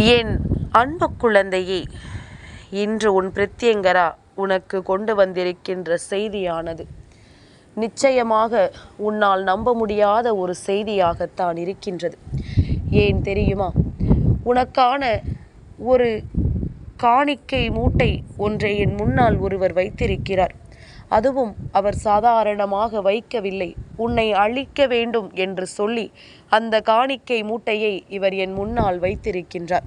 என் அன்பு குழந்தையே இன்று உன் பிரத்யங்கரா உனக்கு கொண்டு வந்திருக்கின்ற செய்தியானது. நிச்சயமாக உன்னால் நம்ப முடியாத ஒரு செய்தியாகத்தான் இருக்கின்றது. ஏன் தெரியுமா? உனக்கான ஒரு காணிக்கை மூட்டை ஒன்றை என் முன்னால் ஒருவர் வைத்திருக்கிறார். அதுவும் அவர் சாதாரணமாக வைக்கவில்லை. உன்னை அழிக்க வேண்டும் என்று சொல்லி அந்த காணிக்கை மூட்டையை இவர் என் முன்னால் வைத்திருக்கின்றார்.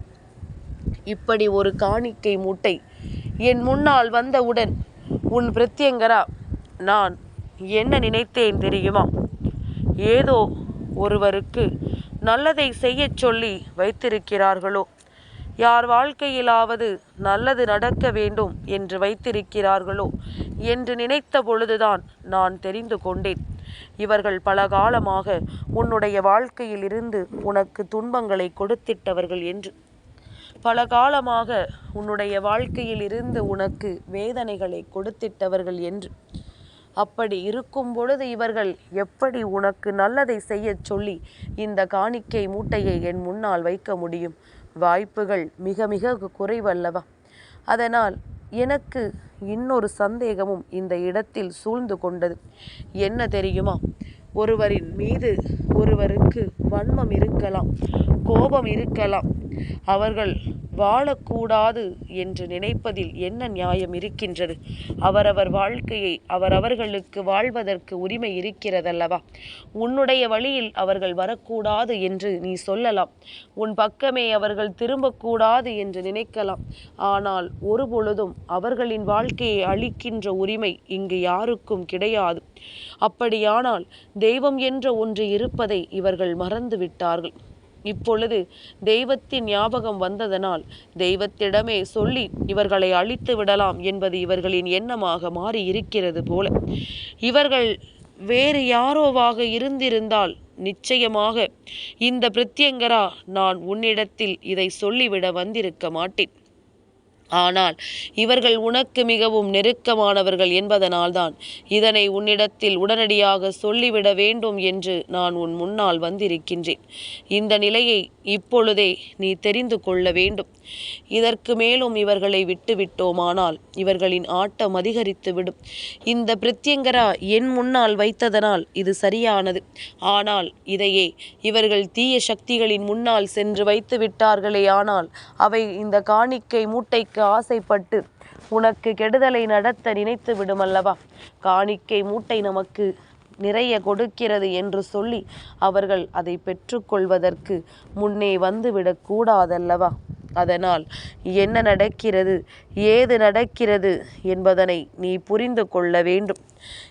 இப்படி ஒரு காணிக்கை மூட்டை என் முன்னால் வந்தவுடன் உன் பிரத்யங்கரா நான் என்ன நினைத்தேன் தெரியுமா? ஏதோ ஒருவருக்கு நல்லதை செய்யச் சொல்லி வைத்திருக்கிறார்களோ? யார் வாழ்க்கையிலாவது நல்லது நடக்க வேண்டும் என்று வைத்திருக்கிறார்களோ? என்று நினைத்த பொழுதுதான் நான் தெரிந்து கொண்டேன். இவர்கள் பல காலமாக உன்னுடைய வாழ்க்கையில் இருந்து உனக்கு துன்பங்களை கொடுத்திட்டவர்கள் என்று. பல காலமாக உன்னுடைய வாழ்க்கையில் இருந்து உனக்கு வேதனைகளை கொடுத்திட்டவர்கள் என்று. அப்படி இருக்கும் பொழுது இவர்கள் எப்படி உனக்கு நல்லதை செய்யச் சொல்லி இந்த காணிக்கை மூட்டையை என் முன்னால் வைக்க முடியும்? வாய்ப்புகள் மிக மிக குறைவல்லவா? அதனால் எனக்கு இன்னொரு சந்தேகமும் இந்த இடத்தில் சூழ்ந்து கொண்டது. என்ன தெரியுமா? ஒருவரின் மீது ஒருவருக்கு வன்மம் இருக்கலாம் கோபம் இருக்கலாம். அவர்கள் வாழக்கூடாது என்று நினைப்பதில் என்ன நியாயம் இருக்கின்றது? அவரவர் வாழ்க்கையை அவரவர்களுக்கு வாழ்வதற்கு உரிமை இருக்கிறதல்லவா? உன்னுடைய வழியில் அவர்கள் வரக்கூடாது என்று நீ சொல்லலாம். உன் பக்கமே அவர்கள் திரும்பக்கூடாது என்று நினைக்கலாம். ஆனால் ஒரு பொழுதும் அவர்களின் வாழ்க்கையை அழிக்கின்ற உரிமை இங்கு யாருக்கும் கிடையாது. அப்படியானால் தெய்வம் என்ற ஒன்று இருப்பதை இவர்கள் மறந்து விட்டார்கள் இப்பொழுது தெய்வத்தின் ஞாபகம் வந்ததனால் தெய்வத்திடமே சொல்லி இவர்களை அழித்து விடலாம் என்பது இவர்களின் எண்ணமாக மாறி இருக்கிறது போல. இவர்கள் வேறு யாரோவாக இருந்திருந்தால் நிச்சயமாக இந்த பிரத்யங்கரா நான் உன்னிடத்தில் இதை சொல்லிவிட வந்திருக்க மாட்டேன். ஆனால் இவர்கள் உனக்கு மிகவும் நெருக்கமானவர்கள் என்பதனால்தான் இதனை உன்னிடத்தில் உடனடியாக சொல்லிவிட வேண்டும் என்று நான் உன் முன்னால் வந்திருக்கின்றேன். இந்த நிலையை இப்பொழுதே நீ தெரிந்து கொள்ள வேண்டும். இதற்கு மேலும் இவர்களை விட்டுவிட்டோமானால் இவர்களின் ஆட்டம் அதிகரித்து விடும் இந்த பிரத்யங்கரா என் முன்னால் வைத்ததனால் இது சரியானது. ஆனால் இதையே இவர்கள் தீய சக்திகளின் முன்னால் சென்று வைத்து விட்டார்களே ஆனால் அவை இந்த காணிக்கை மூட்டைக்கு ஆசைப்பட்டு உனக்கு கெடுதலை நடத்த நினைத்து விடுமல்லவா? காணிக்கை மூட்டை நமக்கு நிறைய கொடுக்கிறது என்று சொல்லி அவர்கள் அதை பெற்றுக்கொள்வதற்கு முன்னே வந்துவிடக் கூடாதல்லவா? அதனால் என்ன நடக்கிறது ஏது நடக்கிறது என்பதனை நீ புரிந்து கொள்ள வேண்டும்.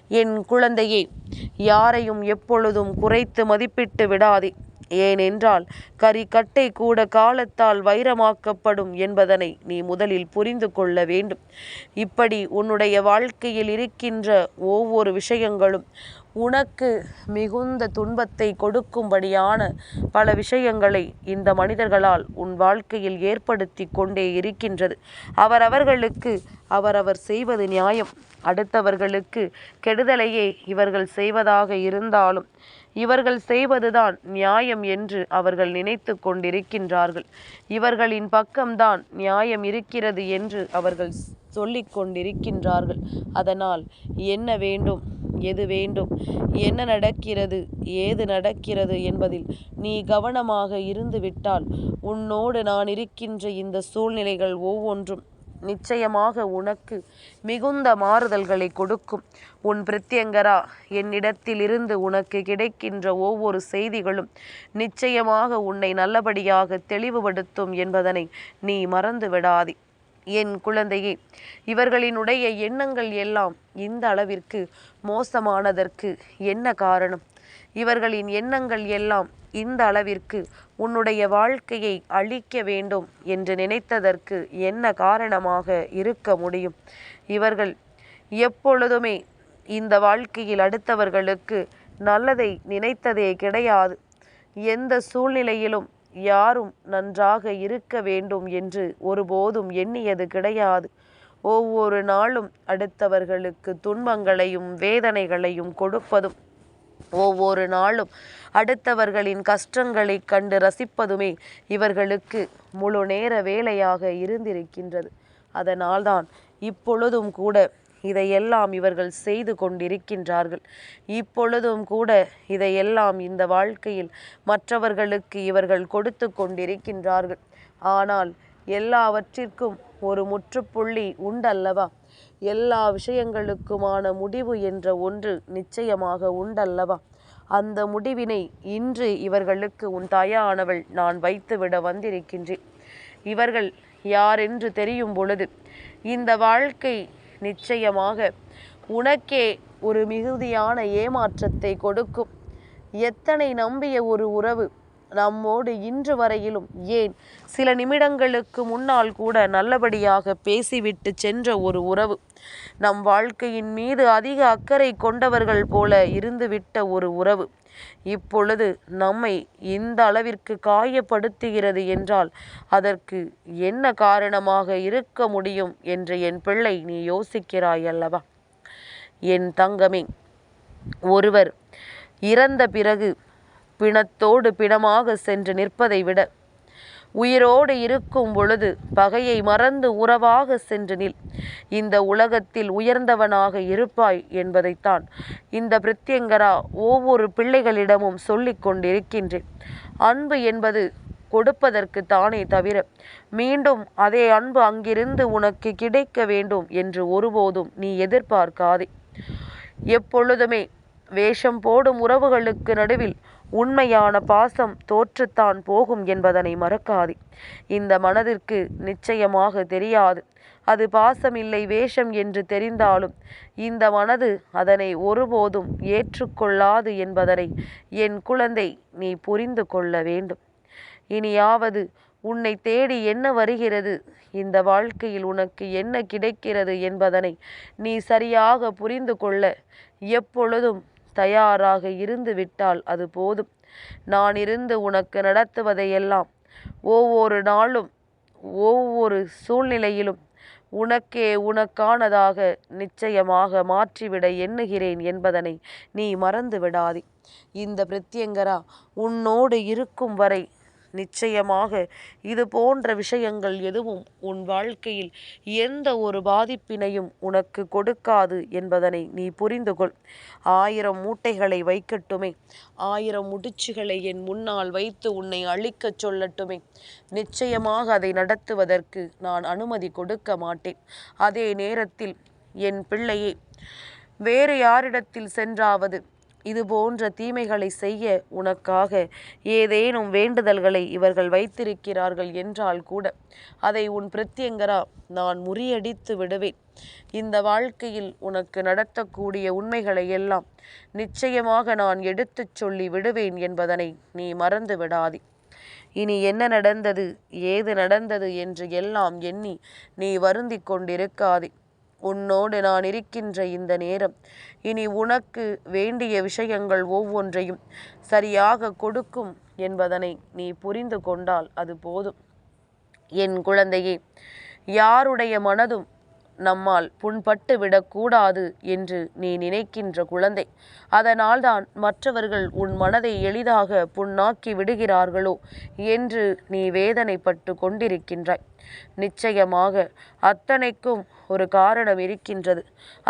என் குழந்தையே யாரையும் எப்பொழுதும் குறைத்து மதிப்பிட்டு விடாதே. ஏனென்றால் கரிக்கட்டை கூட காலத்தால் வைரமாக்கப்படும் என்பதனை நீ முதலில் புரிந்து கொள்ள வேண்டும். இப்படி உன்னுடைய வாழ்க்கையில் இருக்கின்ற ஒவ்வொரு விஷயங்களும் உனக்கு மிகுந்த துன்பத்தை கொடுக்கும்படியான பல விஷயங்களை இந்த மனிதர்களால் உன் வாழ்க்கையில் ஏற்படுத்தி கொண்டே இருக்கின்றது. அவரவர்களுக்கு அவரவர் செய்வது நியாயம். அடுத்தவர்களுக்கு கெடுதலையே இவர்கள் செய்வதாக இருந்தாலும் இவர்கள் செய்வதுதான் நியாயம் என்று அவர்கள் நினைத்து கொண்டிருக்கின்றார்கள். இவர்களின் பக்கம்தான் நியாயம் இருக்கிறது என்று அவர்கள் சொல்லிக் கொண்டிருக்கின்றார்கள். அதனால் என்ன வேண்டும்? எது வேண்டும்? என்ன நடக்கிறது? ஏது நடக்கிறது என்பதில் நீ கவனமாக இருந்துவிட்டால் உன்னோடு நான் இருக்கின்ற இந்த சூழ்நிலைகள் ஒவ்வொன்றும் நிச்சயமாக உனக்கு மிகுந்த மாறுதல்களை கொடுக்கும். உன் பிரத்யங்கரா என்னிடத்திலிருந்து உனக்கு கிடைக்கின்ற ஒவ்வொரு செய்திகளும் நிச்சயமாக உன்னை நல்லபடியாக தெளிவுபடுத்தும் என்பதனை நீ மறந்து விடாதே என் குழந்தையே இவர்களினுடைய எண்ணங்கள் எல்லாம் இந்த அளவிற்கு மோசமானதற்கு என்ன காரணம்? இவர்களின் எண்ணங்கள் எல்லாம் இந்த அளவிற்கு உன்னுடைய வாழ்க்கையை அழிக்க வேண்டும் என்று நினைத்ததற்கு என்ன காரணமாக இருக்க முடியும்? இவர்கள் எப்பொழுதுமே இந்த வாழ்க்கையில் அடுத்தவர்களுக்கு நல்லதை நினைத்ததே கிடையாது. எந்த சூழ்நிலையிலும் யாரும் நன்றாக இருக்க வேண்டும் என்று ஒருபோதும் எண்ணியது கிடையாது. ஒவ்வொரு நாளும் அடுத்தவர்களுக்கு துன்பங்களையும் வேதனைகளையும் கொடுப்பதும் ஒவ்வொரு நாளும் அடுத்தவர்களின் கஷ்டங்களைக் கண்டு ரசிப்பதுமே இவர்களுக்கு முழு நேர வேலையாக இருந்திருக்கின்றது. அதனால்தான் இப்பொழுதும் கூட இதையெல்லாம் இவர்கள் செய்து கொண்டிருக்கின்றார்கள். இப்பொழுதும் கூட இதையெல்லாம் இந்த வாழ்க்கையில் மற்றவர்களுக்கு இவர்கள் கொடுத்து கொண்டிருக்கின்றார்கள். ஆனால் எல்லாவற்றிற்கும் ஒரு முற்றுப்புள்ளி உண்டல்லவா? எல்லா விஷயங்களுக்குமான முடிவு என்ற ஒன்று நிச்சயமாக உண்டல்லவா? அந்த முடிவினை இன்று இவர்களுக்கு உன் தாயானவள் நான் வைத்துவிட வந்திருக்கின்றேன். இவர்கள் யாரென்று தெரியும் பொழுது இந்த வாழ்க்கை நிச்சயமாக உனக்கே ஒரு மிகுதியான ஏமாற்றத்தை கொடுக்கும். எத்தனை நம்பிய ஒரு உறவு நம்மோடு இன்று வரையிலும் ஏன்? சில நிமிடங்களுக்கு முன்னால் கூட நல்லபடியாக பேசிவிட்டு சென்ற ஒரு உறவு. நம் வாழ்க்கையின் மீது அதிக அக்கறை கொண்டவர்கள் போல இருந்துவிட்ட ஒரு உறவு. இப்பொழுது நம்மை இந்த அளவிற்கு காயப்படுத்துகிறது என்றால் அதற்கு என்ன காரணமாக இருக்க முடியும் என்று என் பிள்ளை நீ யோசிக்கிறாய் அல்லவா? என் தங்கமே ஒருவர் இறந்த பிறகு பிணத்தோடு பிணமாக சென்று நிற்பதை விட உயிரோடு இருக்கும் பொழுது பகையை மறந்து உறவாக சென்று நில். இந்த உலகத்தில் உயர்ந்தவனாக இருப்பாய் என்பதைத்தான் இந்த பிரத்யங்கரா ஒவ்வொரு பிள்ளைகளிடமும் சொல்லிக் கொண்டிருக்கின்றேன். அன்பு என்பது கொடுப்பதற்கு தானே தவிர மீண்டும் அதே அன்பு அங்கிருந்து உனக்கு கிடைக்க வேண்டும் என்று ஒருபோதும் நீ எதிர்பார்க்காதே. எப்பொழுதுமே வேஷம் போடும் உறவுகளுக்கு நடுவில் உண்மையான பாசம் தோற்றுத்தான் போகும் என்பதனை மறக்காதே. இந்த மனதிற்கு நிச்சயமாக தெரியாது. அது பாசம் இல்லை வேஷம் என்று தெரிந்தாலும் இந்த மனது அதனை ஒருபோதும் ஏற்றுக்கொள்ளாது என்பதனை என் குழந்தை நீ புரிந்து கொள்ள வேண்டும். இனியாவது உன்னை தேடி என்ன வருகிறது? இந்த வாழ்க்கையில் உனக்கு என்ன கிடைக்கிறது என்பதனை நீ சரியாக புரிந்து கொள்ள எப்பொழுதும் தயாராக இருந்து விட்டால் அது போதும். நான் இருந்து உனக்கு நடத்துவதையெல்லாம் ஒவ்வொரு நாளும் ஒவ்வொரு சூழ்நிலையிலும் உனக்கே உனக்கானதாக நிச்சயமாக மாற்றிவிட எண்ணுகிறேன் என்பதனை நீ மறந்து விடாதே இந்த பிரத்யங்கரா உன்னோடு இருக்கும் வரை நிச்சயமாக இது போன்ற விஷயங்கள் எதுவும் உன் வாழ்க்கையில் எந்த ஒரு பாதிப்பினையும் உனக்கு கொடுக்காது என்பதனை நீ புரிந்து கொள். ஆயிரம் மூட்டைகளை வைக்கட்டுமே. ஆயிரம் முடிச்சுகளை என் முன்னால் வைத்து உன்னை அழிக்கச் சொல்லட்டுமே. நிச்சயமாக அதை நடத்துவதற்கு நான் அனுமதி கொடுக்க மாட்டேன். அதே நேரத்தில் என் பிள்ளையை வேறு யாரிடத்தில் சென்றாவது இது போன்ற தீமைகளை செய்ய உனக்காக ஏதேனும் வேண்டுதல்களை இவர்கள் வைத்திருக்கிறார்கள் என்றால் கூட அதை உன் பிரத்யங்கரா நான் முறியடித்து விடுவேன். இந்த வாழ்க்கையில் உனக்கு நடத்தக்கூடிய உண்மைகளை எல்லாம் நிச்சயமாக நான் எடுத்துச் சொல்லி விடுவேன் என்பதனை நீ மறந்து விடாதே. இனி என்ன நடந்தது ஏது நடந்தது என்று எல்லாம் எண்ணி நீ வருந்திக் கொண்டிருக்காதே. உன்னோடு நான் இருக்கின்ற இந்த நேரம். இனி உனக்கு வேண்டிய விஷயங்கள் ஒவ்வொன்றையும் சரியாக கொடுக்கும் என்பதனை நீ புரிந்து கொண்டால் அது போதும். என் குழந்தையே யாருடைய மனதும் நம்மால் புண்பட்டு விடக்கூடாது என்று நீ நினைக்கின்ற குழந்தை. அதனால்தான் மற்றவர்கள் உன் மனதை எளிதாக புண்ணாக்கி விடுகிறார்களோ என்று நீ வேதனைப்பட்டு கொண்டிருக்கின்றாய். நிச்சயமாக அத்தனைக்கும் ஒரு காரணம் இருக்கின்றது.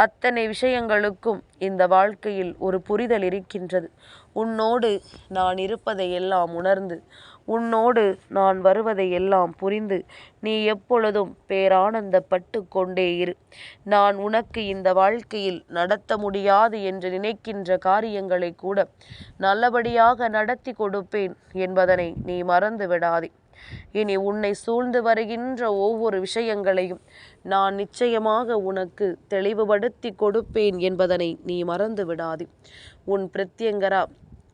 அத்தனை விஷயங்களுக்கும் இந்த வாழ்க்கையில் ஒரு புரிதல் இருக்கின்றது. உன்னோடு நான் இருப்பதையெல்லாம் உணர்ந்து உன்னோடு நான் வருவதை எல்லாம் புரிந்து நீ எப்பொழுதும் பேரானந்தப்பட்டு கொண்டே இரு. நான் உனக்கு இந்த வாழ்க்கையில் நடத்த முடியாது என்று நினைக்கின்ற காரியங்களை கூட நல்லபடியாக நடத்தி கொடுப்பேன் என்பதனை நீ மறந்து விடாதே. இனி உன்னை சூழ்ந்து வருகின்ற ஒவ்வொரு விஷயங்களையும் நான் நிச்சயமாக உனக்கு தெளிவுபடுத்தி கொடுப்பேன் என்பதனை நீ மறந்து விடாதே. உன் பிரத்யங்கரா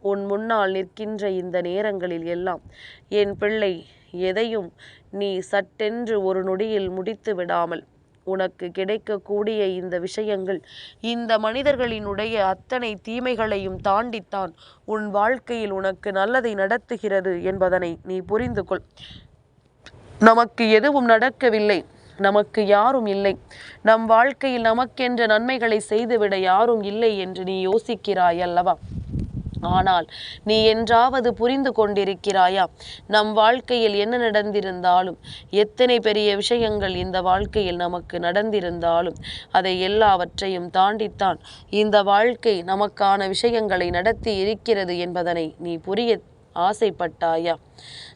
உன் முன்னால் நிற்கின்ற இந்த நேரங்களில் எல்லாம் என் பிள்ளை எதையும் நீ சட்டென்று ஒரு நொடியில் முடித்து விடாமல் உனக்கு கிடைக்கக்கூடிய இந்த விஷயங்கள் இந்த மனிதர்களினுடைய அத்தனை தீமைகளையும் தாண்டித்தான் உன் வாழ்க்கையில் உனக்கு நல்லதை நடத்துகிறது என்பதனை நீ புரிந்து கொள். நமக்கு எதுவும் நடக்கவில்லை நமக்கு யாரும் இல்லை. நம் வாழ்க்கையில் நமக்கென்ற நன்மைகளை செய்துவிட யாரும் இல்லை என்று நீ யோசிக்கிறாய் அல்லவா? ஆனால் நீ என்றாவது புரிந்து கொண்டிருக்கிறாயா? நம் வாழ்க்கையில் என்ன நடந்திருந்தாலும் எத்தனை பெரிய விஷயங்கள் இந்த வாழ்க்கையில் நமக்கு நடந்திருந்தாலும் அதை எல்லாவற்றையும் தாண்டித்தான் இந்த வாழ்க்கை நமக்கான விஷயங்களை நடத்தி இருக்கிறது என்பதனை நீ புரிய ஆசைப்பட்டாயா?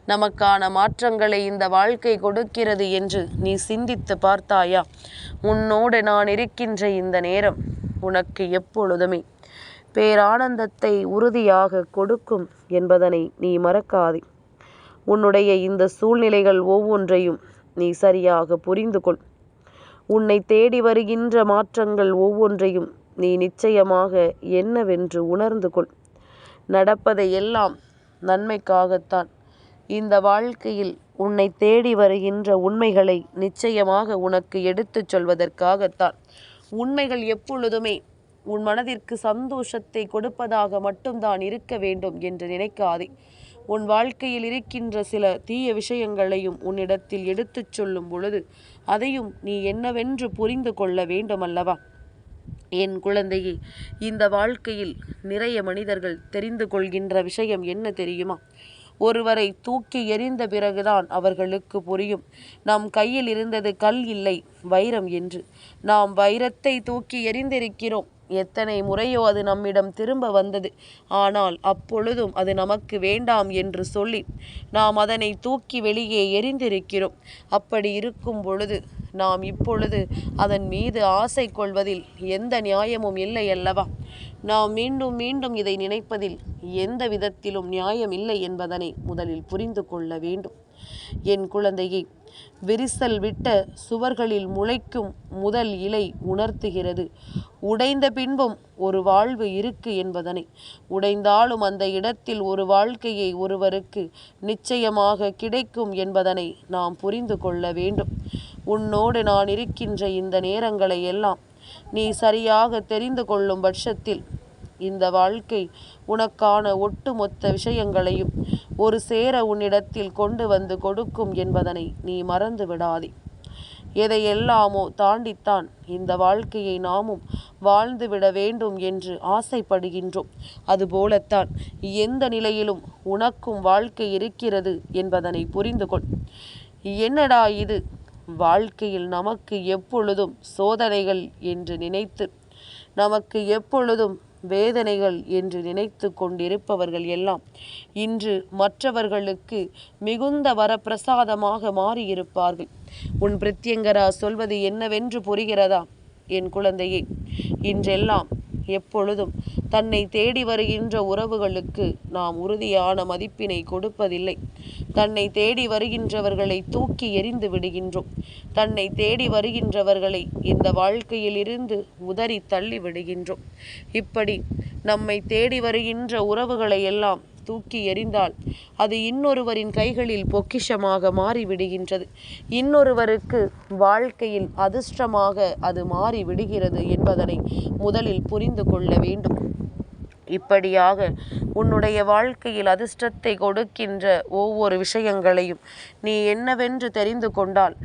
நமக்கான மாற்றங்களை இந்த வாழ்க்கை கொடுக்கிறது என்று நீ சிந்தித்து பார்த்தாயா? உன்னோடு நான் இருக்கின்ற இந்த நேரம் உனக்கு எப்பொழுதுமே பேரானந்தத்தை உறுதியாக கொடுக்கும் என்பதனை நீ மறக்காதே. உன்னுடைய இந்த சூழ்நிலைகள் ஒவ்வொன்றையும் நீ சரியாக புரிந்து கொள் உன்னை தேடி வருகின்ற மாற்றங்கள் ஒவ்வொன்றையும் நீ நிச்சயமாக என்னவென்று உணர்ந்து கொள் நடப்பதை எல்லாம் நன்மைக்காகத்தான். இந்த வாழ்க்கையில் உன்னை தேடி வருகின்ற உண்மைகளை நிச்சயமாக உனக்கு எடுத்துச் சொல்வதற்காகத்தான். உண்மைகள் எப்பொழுதுமே உன் மனதிற்கு சந்தோஷத்தை கொடுப்பதாக மட்டும்தான் இருக்க வேண்டும் என்று நினைக்காதே. உன் வாழ்க்கையில் இருக்கின்ற சில தீய விஷயங்களையும் உன்னிடத்தில் எடுத்துச் சொல்லும் பொழுது அதையும் நீ என்னவென்று புரிந்து கொள்ள வேண்டுமல்லவா? என் குழந்தையே இந்த வாழ்க்கையில் நிறைய மனிதர்கள் தெரிந்து கொள்கின்ற விஷயம் என்ன தெரியுமா? ஒருவரை தூக்கி எறிந்த பிறகுதான் அவர்களுக்கு புரியும். நம் கையில் இருந்தது கல் இல்லை வைரம் என்று. நாம் வைரத்தை தூக்கி எறிந்திருக்கிறோம். எத்தனை முறையோ அது நம்மிடம் திரும்ப வந்தது. ஆனால் அப்பொழுதும் அது நமக்கு வேண்டாம் என்று சொல்லி நாம் அதனை தூக்கி வெளியே எரிந்திருக்கிறோம் அப்படி இருக்கும் பொழுது நாம் இப்பொழுது அதன் மீது ஆசை கொள்வதில் எந்த நியாயமும் இல்லை அல்லவா? நாம் மீண்டும் மீண்டும் இதை நினைப்பதில் எந்த விதத்திலும் நியாயம் இல்லை என்பதனை முதலில் புரிந்து கொள்ள வேண்டும். என் குழந்தையை விரிசல் விட்ட சுவர்களில் முளைக்கும் முதல் இலை உணர்த்துகிறது. உடைந்த பின்பும் ஒரு வாழ்வு இருக்கு என்பதனை. உடைந்தாலும் அந்த இடத்தில் ஒரு வாழ்க்கையை ஒருவருக்கு நிச்சயமாக கிடைக்கும் என்பதனை நாம் புரிந்து கொள்ள வேண்டும். உன்னோடு நான் இருக்கின்ற இந்த நேரங்களை எல்லாம் நீ சரியாக தெரிந்து கொள்ளும் பட்சத்தில் இந்த வாழ்க்கை உனக்கான ஒட்டுமொத்த விஷயங்களையும் ஒரு சேர உன்னிடத்தில் கொண்டு வந்து கொடுக்கும் என்பதனை நீ மறந்து விடாதே. எதையெல்லாமோ தாண்டித்தான் இந்த வாழ்க்கையை நாமும் வாழ்ந்துவிட வேண்டும் என்று ஆசைப்படுகின்றோம். அதுபோலத்தான் எந்த நிலையிலும் உனக்கும் வாழ்க்கை இருக்கிறது என்பதனை புரிந்து கொள் என்னடா இது? வாழ்க்கையில் நமக்கு எப்பொழுதும் சோதனைகள் என்று நினைத்து நமக்கு எப்பொழுதும் வேதனைகள் என்று நினைத்து கொண்டிருப்பவர்கள் எல்லாம் இன்று மற்றவர்களுக்கு மிகுந்த வரப்பிரசாதமாக மாறியிருப்பார்கள். உன் பிரத்யங்கரா சொல்வது என்னவென்று புரிகிறதா? என் குழந்தையே இன்றெல்லாம் எப்பொழுதும் தன்னை தேடி வருகின்ற உறவுகளுக்கு நாம் உறுதியான மதிப்பினை கொடுப்பதில்லை. தன்னை தேடி வருகின்றவர்களை தூக்கி எறிந்து விடுகின்றோம். தன்னை தேடி வருகின்றவர்களை இந்த வாழ்க்கையில் இருந்து உதறி தள்ளி விடுகின்றோம். இப்படி நம்மை தேடி வருகின்ற உறவுகளை எல்லாம் தூக்கி எறிந்தால் அது இன்னொருவரின் கைகளில் பொக்கிஷமாக மாறிவிடுகின்றது. இன்னொருவருக்கு வாழ்க்கையில் அதிர்ஷ்டமாக அது மாறிவிடுகிறது என்பதனை முதலில் புரிந்து கொள்ள வேண்டும். இப்படியாக உன்னுடைய வாழ்க்கையில் அதிர்ஷ்டத்தை கொடுக்கின்ற ஒவ்வொரு விஷயங்களையும் நீ என்னவென்று தெரிந்து கொண்டால்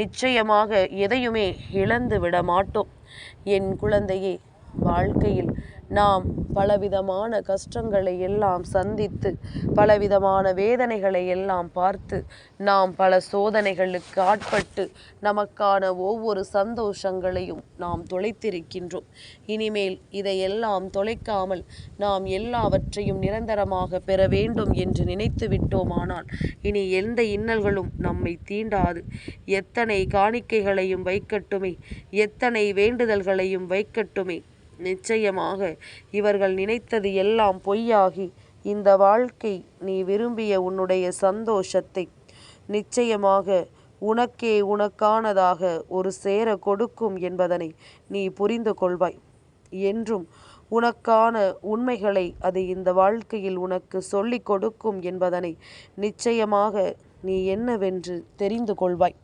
நிச்சயமாக எதையுமே இழந்து விட மாட்டோம். என் குழந்தையே வாழ்க்கையில் நாம் பலவிதமான கஷ்டங்களை எல்லாம் சந்தித்து பலவிதமான வேதனைகளை எல்லாம் பார்த்து நாம் பல சோதனைகளுக்கு ஆட்பட்டு நமக்கான ஒவ்வொரு சந்தோஷங்களையும் நாம் தொலைத்திருக்கின்றோம். இனிமேல் இதையெல்லாம் தொலைக்காமல் நாம் எல்லாவற்றையும் நிரந்தரமாக பெற வேண்டும் என்று நினைத்து விட்டோமானால் இனி எந்த இன்னல்களும் நம்மை தீண்டாது. எத்தனை காணிக்கைகளையும் வைக்கட்டுமே எத்தனை வேண்டுதல்களையும் வைக்கட்டுமே நிச்சயமாக இவர்கள் நினைத்தது எல்லாம் பொய்யாகி இந்த வாழ்க்கை நீ விரும்பிய உன்னுடைய சந்தோஷத்தை. நிச்சயமாக உனக்கே உனக்கானதாக ஒரு சேர கொடுக்கும் என்பதனை நீ புரிந்து கொள்வாய். என்றும் உனக்கான உண்மைகளை அது இந்த வாழ்க்கையில் உனக்கு சொல்லிக் கொடுக்கும் என்பதனை நிச்சயமாக நீ என்னவென்று தெரிந்து கொள்வாய்.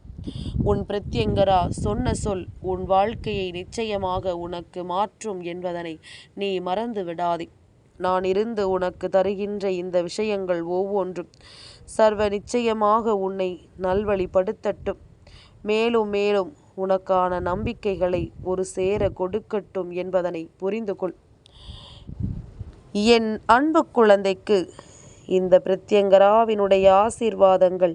உன் பிரத்யங்கரா சொன்ன சொல் உன் வாழ்க்கையை நிச்சயமாக உனக்கு மாற்றும் என்பதனை நீ மறந்து விடாதே நான் இருந்து உனக்கு தருகின்ற இந்த விஷயங்கள் ஒவ்வொன்றும் சர்வ நிச்சயமாக உன்னை நல்வழிப்படுத்தட்டும். மேலும் மேலும் உனக்கான நம்பிக்கைகளை ஒரு சேர கொடுக்கட்டும் என்பதனை புரிந்து கொள் என் அன்பு குழந்தைக்கு இந்த பிரத்யங்கராவினுடைய ஆசீர்வாதங்கள்